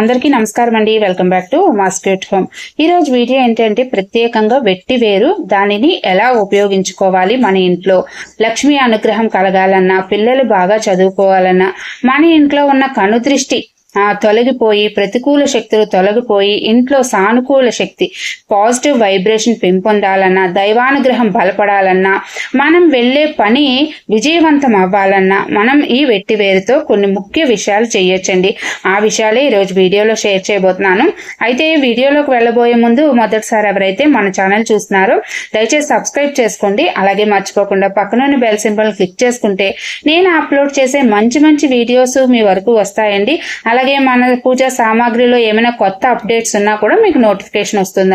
అందరికీ నమస్కారం అండి. వెల్కమ్ బ్యాక్ టు మాస్కెట్ హోమ్ ఈ రోజు వీడియో ఏంటంటే ప్రత్యేకంగా వెట్టి వేరు దానిని ఎలా ఉపయోగించుకోవాలి మన ఇంట్లో? లక్ష్మీ అనుగ్రహం కలగాలన్నా పిల్లలు బాగా చదువుకోవాలన్నా మన ఇంట్లో ఉన్న కనుదృష్టి ఆ తొలగిపోయి ప్రతికూల శక్తులు తొలగిపోయి ఇంట్లో సానుకూల శక్తి పాజిటివ్ వైబ్రేషన్ పెంపొందాలన్నా దైవానుగ్రహం బలపడాలన్నా మనం వెళ్ళే పని విజయవంతం అవ్వాలన్నా మనం ఈ వెట్టి వేరుతో కొన్ని ముఖ్య విషయాలు చేయొచ్చండి ఆ విషయాలే ఈరోజు వీడియోలో షేర్ చేయబోతున్నాను. అయితే వీడియోలోకి వెళ్ళబోయే ముందు మొదటిసారి ఎవరైతే మన ఛానల్ చూస్తున్నారో దయచేసి సబ్స్క్రైబ్ చేసుకోండి. అలాగే మర్చిపోకుండా పక్కనున్న బెల్ సింబల్ క్లిక్ చేసుకుంటే నేను అప్లోడ్ చేసే మంచి మంచి వీడియోస్ మీ వరకు వస్తాయండి. అలా అలాగే మన పూజ సామాగ్రిలో ఏమైనా కొత్త అప్డేట్స్ ఉన్నా కూడా మీకు నోటిఫికేషన్ వస్తుంది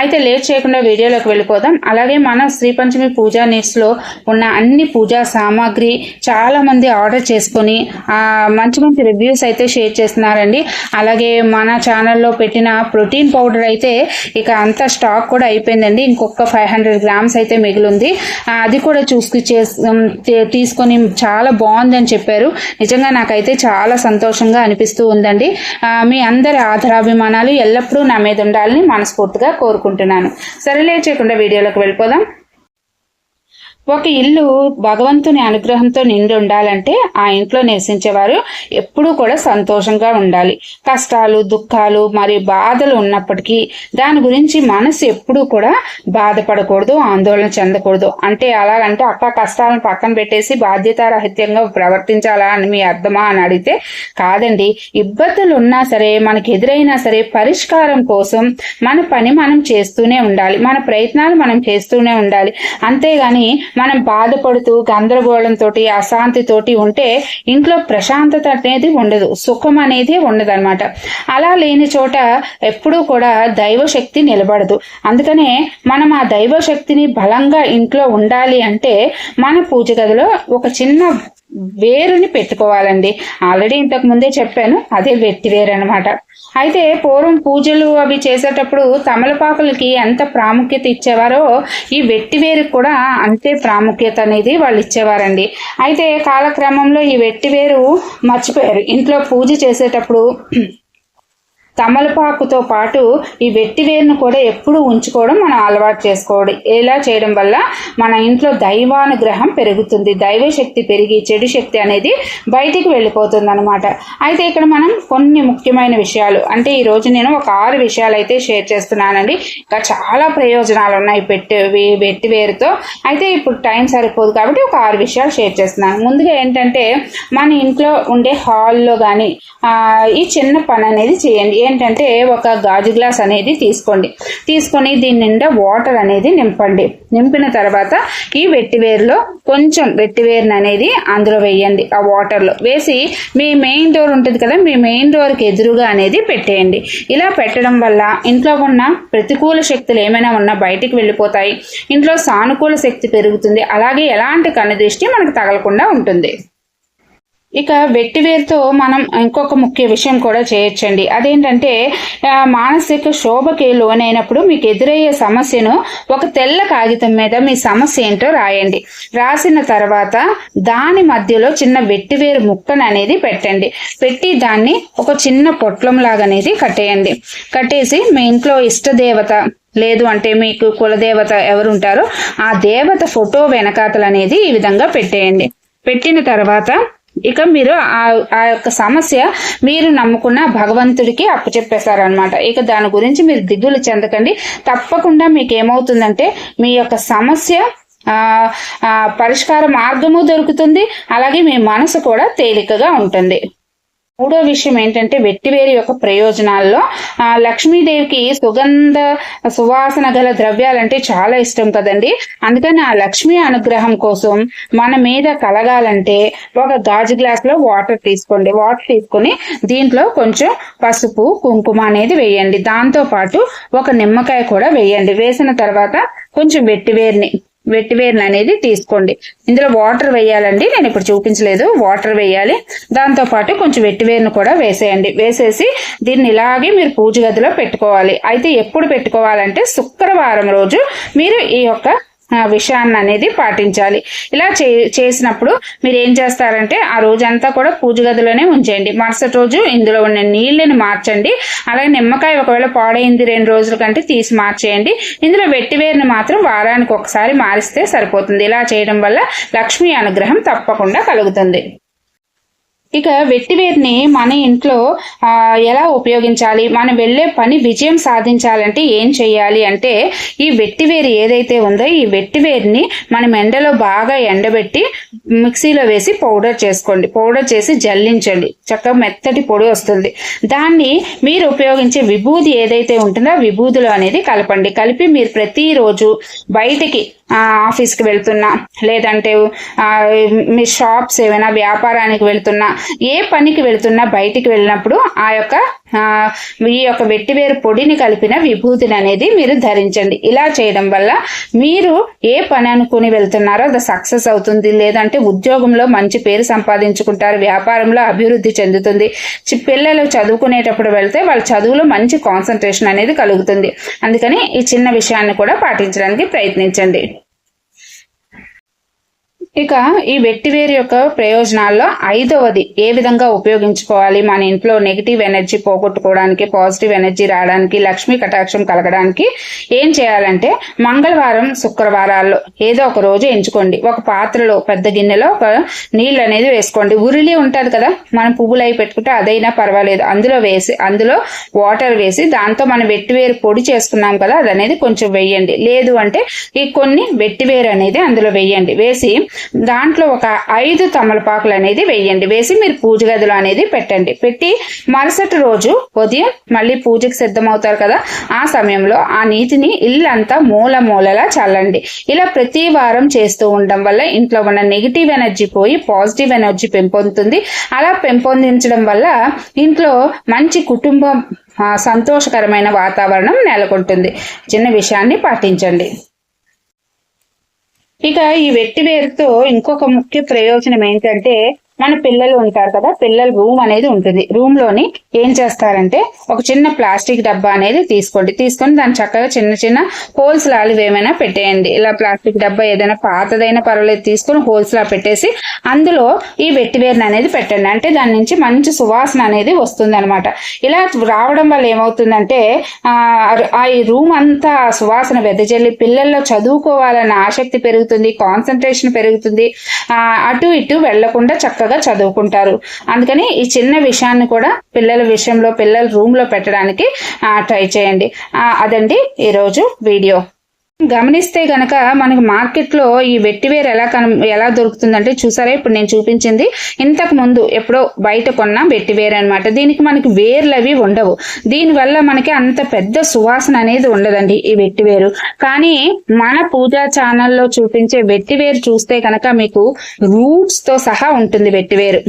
అయితే లేట్ చేయకుండా వీడియోలోకి వెళ్ళిపోదాం. అలాగే మన శ్రీ పంచమి పూజా నిడ్స్లో ఉన్న అన్ని పూజా సామాగ్రి చాలామంది ఆర్డర్ చేసుకొని మంచి మంచి రివ్యూస్ అయితే షేర్ చేస్తున్నారండి. అలాగే మన ఛానల్లో పెట్టిన ప్రోటీన్ పౌడర్ అయితే ఇక అంత స్టాక్ కూడా అయిపోయిందండి. ఇంకొక ఫైవ్ హండ్రెడ్ గ్రామ్స్ అయితే మిగిలింది. అది కూడా చూసుకు తీసుకొని చాలా బాగుందని చెప్పారు. నిజంగా నాకైతే చాలా సంతోషంగా అనిపిస్తూ ఉందండి. మీ అందరి ఆధారాభిమానాలు ఎల్లప్పుడూ నా మీద ఉండాలని మనస్ఫూర్తిగా కోరుకుంటున్నాను. కోరుకుంటున్నాను. సరేలే చేయకుండా వీడియోలోకి వెళ్ళిపోదాం. ఒక ఇల్లు భగవంతుని అనుగ్రహంతో నిండి ఉండాలంటే ఆ ఇంట్లో నివసించేవారు ఎప్పుడూ కూడా సంతోషంగా ఉండాలి. కష్టాలు దుఃఖాలు మరియు బాధలు ఉన్నప్పటికీ దాని గురించి మనసు ఎప్పుడూ కూడా బాధపడకూడదు ఆందోళన చెందకూడదు. అంటే అలాగంటే అక్క కష్టాలను పక్కన పెట్టేసి బాధ్యతారహిత్యంగా ప్రవర్తించాలా అని మీ అర్థమా అని అడిగితే కాదండి. ఇబ్బందులు ఉన్నా సరే మనకి ఎదురైనా సరే పరిష్కారం కోసం మన పని మనం చేస్తూనే ఉండాలి. మన ప్రయత్నాలు మనం చేస్తూనే ఉండాలి. అంతేగాని మనం బాధపడుతూ గందరగోళంతో అశాంతితోటి ఉంటే ఇంట్లో ప్రశాంతత అనేది ఉండదు సుఖం అనేది ఉండదు అనమాట అలా లేని చోట ఎప్పుడూ కూడా దైవశక్తి నిలబడదు. అందుకనే మనం ఆ దైవశక్తిని బలంగా ఇంట్లో ఉండాలి అంటే మన పూజ గదిలో ఒక చిన్న వేరుని పెట్టుకోవాలండి. ఆల్రెడీ ఇంతకు ముందే చెప్పాను అదే వెట్టివేరు అనమాట అయితే పూర్వం పూజలు అవి చేసేటప్పుడు తమలపాకులకి ఎంత ప్రాముఖ్యత ఇచ్చేవారో ఈ వెట్టివేరు కూడా అంతే ప్రాముఖ్యత అనేది వాళ్ళు ఇచ్చేవారండి. అయితే కాలక్రమంలో ఈ వెట్టివేరు మర్చిపోయారు. ఇంట్లో పూజ చేసేటప్పుడు తమలపాకుతో పాటు ఈ వెట్టివేరును కూడా ఎప్పుడు ఉంచుకోవడం మనం అలవాటు చేసుకోవడం. ఇలా చేయడం వల్ల మన ఇంట్లో దైవానుగ్రహం పెరుగుతుంది. దైవ శక్తి పెరిగి చెడు శక్తి అనేది బయటికి వెళ్ళిపోతుంది అనమాట అయితే ఇక్కడ మనం కొన్ని ముఖ్యమైన విషయాలు. అంటే ఈ రోజు నేను ఒక ఆరు విషయాలు అయితే షేర్ చేస్తున్నానండి. ఇంకా చాలా ప్రయోజనాలు ఉన్నాయి పెట్టి వెట్టివేరుతో అయితే ఇప్పుడు టైం సరిపోదు కాబట్టి ఒక ఆరు విషయాలు షేర్ చేస్తున్నాను. ముందుగా ఏంటంటే మన ఇంట్లో ఉండే హాల్లో కానీ ఈ చిన్న పని అనేది చేయండి. ఏంటంటే ఒక గాజు గ్లాస్ అనేది తీసుకోండి. తీసుకొని దీని నిండా వాటర్ అనేది నింపండి. నింపిన తర్వాత ఈ వెట్టివేరులో కొంచెం వెట్టివేరుని అనేది అందులో వేయండి ఆ వాటర్లో వేసి మీ మెయిన్ డోర్ ఉంటుంది కదా మీ మెయిన్ డోర్కి ఎదురుగా అనేది పెట్టేయండి. ఇలా పెట్టడం వల్ల ఇంట్లో ఉన్న ప్రతికూల శక్తులు ఏమైనా ఉన్నా బయటికి వెళ్ళిపోతాయి. ఇంట్లో సానుకూల శక్తి పెరుగుతుంది. అలాగే ఎలాంటి కనుదృష్టి మనకు తగలకుండా ఉంటుంది. ఇక వెట్టివేరుతో మనం ఇంకొక ముఖ్య విషయం కూడా చేయొచ్చండి. అదేంటంటే మానసిక శోభకి లోనైనప్పుడు మీకు ఎదురయ్యే సమస్యను ఒక తెల్ల కాగితం మీద మీ సమస్య ఏంటో రాయండి. రాసిన తర్వాత దాని మధ్యలో చిన్న వెట్టివేరు ముక్కను అనేది పెట్టండి. పెట్టి దాన్ని ఒక చిన్న పొట్లం లాగా అనేది కట్టేయండి. కట్టేసి మీ ఇంట్లో ఇష్టదేవత లేదు అంటే మీకు కులదేవత ఎవరు ఉంటారో ఆ దేవత ఫోటో వెనకాతలు అనేది ఈ విధంగా పెట్టేయండి. పెట్టిన తర్వాత ఇక మీరు ఆ యొక్క సమస్య మీరు నమ్ముకున్న భగవంతుడికి అప్పచెప్పేశారనమాట ఇక దాని గురించి మీరు దిగులు చెందకండి. తప్పకుండా మీకు ఏమవుతుందంటే మీ యొక్క సమస్య పరిష్కార మార్గము దొరుకుతుంది. అలాగే మీ మనసు కూడా తేలికగా ఉంటుంది. మూడో విషయం ఏంటంటే వెట్టివేరు యొక్క ప్రయోజనాల్లో లక్ష్మీదేవికి సుగంధ సువాసన గల ద్రవ్యాలంటే చాలా ఇష్టం కదండి. అందుకని ఆ లక్ష్మీ అనుగ్రహం కోసం మన మీద కలగాలంటే ఒక గాజు గ్లాస్లో వాటర్ తీసుకోండి. వాటర్ తీసుకొని దీంట్లో కొంచెం పసుపు కుంకుమ అనేది వేయండి. దాంతో పాటు ఒక నిమ్మకాయ కూడా వేయండి. వేసిన తర్వాత కొంచెం వెట్టివేరిని వెట్టివేర్ని అనేది తీసుకోండి. ఇందులో వాటర్ వేయాలండి. నేను ఇప్పుడు చూపించలేదు. వాటర్ వేయాలి. దాంతో పాటు కొంచెం వెట్టివేరును కూడా వేసేయండి. వేసేసి దీన్ని ఇలాగే మీరు పూజ గదిలో పెట్టుకోవాలి. అయితే ఎప్పుడు పెట్టుకోవాలంటే శుక్రవారం రోజు మీరు ఈ యొక్క విషయాన్ని అనేది పాటించాలి. ఇలా చే చేసినప్పుడు మీరు ఏం చేస్తారంటే ఆ రోజంతా కూడా పూజ గదిలోనే ఉంచేయండి. మరుసటి రోజు ఇందులో ఉన్న నీళ్ళని మార్చండి. అలాగే నిమ్మకాయ ఒకవేళ పాడైంది రెండు రోజుల కంటే తీసి మార్చేయండి. ఇందులో వెట్టివేరుని మాత్రం వారానికి ఒకసారి మారిస్తే సరిపోతుంది. ఇలా చేయడం వల్ల లక్ష్మీ అనుగ్రహం తప్పకుండా కలుగుతుంది. ఇక వెట్టివేరుని మన ఇంట్లో ఎలా ఉపయోగించాలి? మనం వెళ్ళే పని విజయం సాధించాలంటే ఏం చేయాలి అంటే ఈ వెట్టివేరు ఏదైతే ఉందో ఈ వెట్టివేరుని మనం ఎండలో బాగా ఎండబెట్టి మిక్సీలో వేసి పౌడర్ చేసుకోండి. పౌడర్ చేసి జల్లించండి. చక్కగా మెత్తటి పొడి వస్తుంది. దాన్ని మీరు ఉపయోగించే విభూది ఏదైతే ఉంటుందో ఆ విభూదిలో అనేది కలపండి. కలిపి మీరు ప్రతిరోజు బయటికి ఆఫీస్కి వెళ్తున్నా. లేదంటే మీ షాప్స్ ఏమైనా వ్యాపారానికి వెళ్తున్నా. ఏ పనికి వెళ్తున్నా బయటికి వెళ్ళినప్పుడు ఆ యొక్క ఈ యొక్క వెట్టివేరు పొడిని కలిపిన విభూతిని అనేది మీరు ధరించండి. ఇలా చేయడం వల్ల మీరు ఏ పని అనుకుని వెళ్తున్నారో అది సక్సెస్ అవుతుంది. లేదంటే ఉద్యోగంలో మంచి పేరు సంపాదించుకుంటారు. వ్యాపారంలో అభివృద్ధి చెందుతుంది. చి- పిల్లలు చదువుకునేటప్పుడు వెళ్తే వాళ్ళ చదువులో మంచి కాన్సన్ట్రేషన్ అనేది కలుగుతుంది. అందుకని ఈ చిన్న విషయాన్ని కూడా పాటించడానికి ప్రయత్నించండి. ఇక ఈ వెట్టివేరు యొక్క ప్రయోజనాల్లో ఐదవది ఏ విధంగా ఉపయోగించుకోవాలి? మన ఇంట్లో నెగిటివ్ ఎనర్జీ పోగొట్టుకోవడానికి పాజిటివ్ ఎనర్జీ రావడానికి లక్ష్మీ కటాక్షం కలగడానికి ఏం చేయాలంటే మంగళవారం శుక్రవారాల్లో ఏదో ఒక రోజు ఎంచుకోండి. ఒక పాత్రలో పెద్ద గిన్నెలో ఒక నీళ్ళు అనేది వేసుకోండి. ఉరిలి ఉంటుంది కదా మనం పువ్వులు అయి పెట్టుకుంటే అదైనా పర్వాలేదు. అందులో వేసి అందులో వాటర్ వేసి దాంతో మనం వెట్టివేరు పొడి చేసుకున్నాం కదా అది అనేది కొంచెం వేయండి. లేదు అంటే ఈ కొన్ని వెట్టివేరు అనేది అందులో వేయండి. వేసి దాంట్లో ఒక ఐదు తమలపాకులు అనేది వేయండి. వేసి మీరు పూజ గదిలో అనేది పెట్టండి. పెట్టి మరుసటి రోజు ఉదయం మళ్ళీ పూజకి సిద్ధమవుతారు కదా ఆ సమయంలో ఆ నీటిని ఇల్లంతా మూల మూలలా చల్లండి. ఇలా ప్రతి వారం చేస్తూ ఉండడం వల్ల ఇంట్లో ఉన్న నెగిటివ్ ఎనర్జీ పోయి పాజిటివ్ ఎనర్జీ పెంపొందుతుంది. అలా పెంపొందించడం వల్ల ఇంట్లో మంచి కుటుంబం సంతోషకరమైన వాతావరణం నెలకొంటుంది. చిన్న విషయాన్ని పాటించండి. ఇక ఈ వెట్టివేరుతో ఇంకొక ముఖ్య ప్రయోజనం ఏంటంటే మన పిల్లలు ఉంటారు కదా పిల్లల రూమ్ అనేది ఉంటుంది. రూమ్లోని ఏం చేస్తారంటే ఒక చిన్న ప్లాస్టిక్ డబ్బా అనేది తీసుకోండి. తీసుకొని దాన్ని చక్కగా చిన్న చిన్న హోల్స్ లాలు ఏమైనా పెట్టేయండి. ఇలా ప్లాస్టిక్ డబ్బా ఏదైనా పాతదైనా పర్వాలేదు తీసుకొని హోల్స్ లా పెట్టేసి అందులో ఈ వెట్టివేరుని అనేది పెట్టండి. అంటే దాని నుంచి మంచి సువాసన అనేది వస్తుంది అనమాట ఇలా రావడం వల్ల ఏమవుతుందంటే ఆ రూమ్ అంతా సువాసన వెదజల్లి పిల్లల్లో చదువుకోవాలన్న ఆసక్తి పెరుగుతుంది కాన్సన్ట్రేషన్ పెరుగుతుంది. అటు ఇటు వెళ్ళకుండా చక్కగా చదువుకుంటారు. అందుకని ఈ చిన్న విషయాన్ని కూడా పిల్లల విషయంలో పిల్లల రూమ్లో పెట్టడానికి ట్రై చేయండి. అదండి ఈరోజు వీడియో. గమనిస్తే గనక మనకి మార్కెట్లో ఈ వెట్టివేర్ ఎలా కన ఎలా దొరుకుతుందంటే చూసారా? ఇప్పుడు నేను చూపించింది. ఇంతకు ముందు ఎప్పుడో బయట కొన్న వెట్టివేర్ అన్నమాట. దీనికి మనకి వేర్లు అవి ఉండవు. దీనివల్ల మనకి అంత పెద్ద సువాసన అనేది ఉండదండి ఈ వెట్టివేరు కానీ మన పూజా ఛానల్లో చూపించే వెట్టివేరు చూస్తే కనుక మీకు రూట్స్తో సహా ఉంటుంది వెట్టివేరు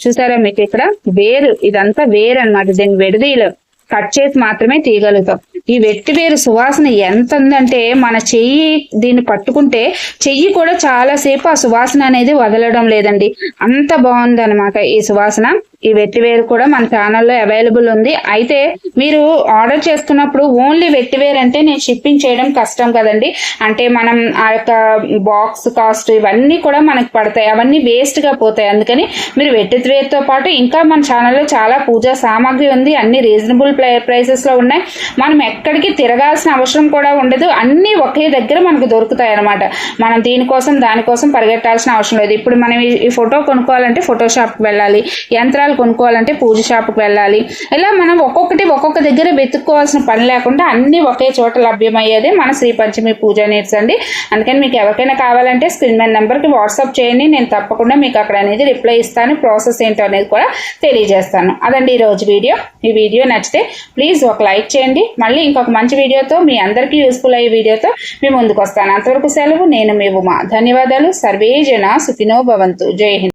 చూసారా మీకు ఇక్కడ? వేరు ఇదంతా వేరు అన్నమాట. దీని విడదీలు. కట్ చేసి మాత్రమే తీయగలుగుతాం. ఈ వెట్టివేరు సువాసన ఎంత ఉందంటే మన చెయ్యి దీన్ని పట్టుకుంటే చెయ్యి కూడా చాలా సేపు ఆ సువాసన అనేది వదలడం లేదండి. అంత బాగుంది అనమాట ఈ సువాసన. ఈ వెట్టివేరు కూడా మన ఛానల్లో అవైలబుల్ ఉంది. అయితే మీరు ఆర్డర్ చేసుకున్నప్పుడు ఓన్లీ వెట్టివేర్ అంటే నేను షిప్పింగ్ చేయడం కష్టం కదండి. అంటే మనం ఆ యొక్క బాక్స్ కాస్ట్ ఇవన్నీ కూడా మనకి పడతాయి. అవన్నీ వేస్ట్గా పోతాయి. అందుకని మీరు వెట్టివేర్తో పాటు ఇంకా మన ఛానల్లో చాలా పూజా సామాగ్రి ఉంది. అన్ని రీజనబుల్ ప్రైసెస్లో ఉన్నాయి. మనం ఎక్కడికి తిరగాల్సిన అవసరం కూడా ఉండదు. అన్ని ఒకే దగ్గర మనకు దొరుకుతాయి అనమాట మనం దీనికోసం దానికోసం పరిగెట్టాల్సిన అవసరం లేదు. ఇప్పుడు మనం ఈ- ఫోటో కొనుక్కోవాలంటే ఫోటోషాప్కి వెళ్ళాలి. యంత్రాలు కొనుక్కోవాలంటే పూజ షాప్కి వెళ్ళాలి. ఇలా మనం ఒక్కొక్కటి ఒక్కొక్క దగ్గర వెతుక్కోవాల్సిన పని లేకుండా అన్నీ ఒకే చోట లభ్యమయ్యేదే మన శ్రీ పంచమి పూజ నీడ్స్ అండి. అందుకని మీకు ఎవరికైనా కావాలంటే స్క్రీన్ మీద నెంబర్కి వాట్సాప్ చేయండి. నేను తప్పకుండా మీకు అక్కడ అనేది రిప్లై ఇస్తాను. ప్రాసెస్ ఏంటో అనేది కూడా తెలియజేస్తాను. అదండి ఈ రోజు వీడియో. ఈ వీడియో నచ్చితే ప్లీజ్ ఒక లైక్ చేయండి. మళ్ళీ ఇంకొక మంచి వీడియోతో మీ అందరికీ యూస్ఫుల్ అయ్యే వీడియోతో మీ ముందుకు వస్తాను. అంతవరకు సెలవు. నేను మీ ఉమా. ధన్యవాదాలు. సర్వే జన సుఖినో భవంతు. జై హింద్.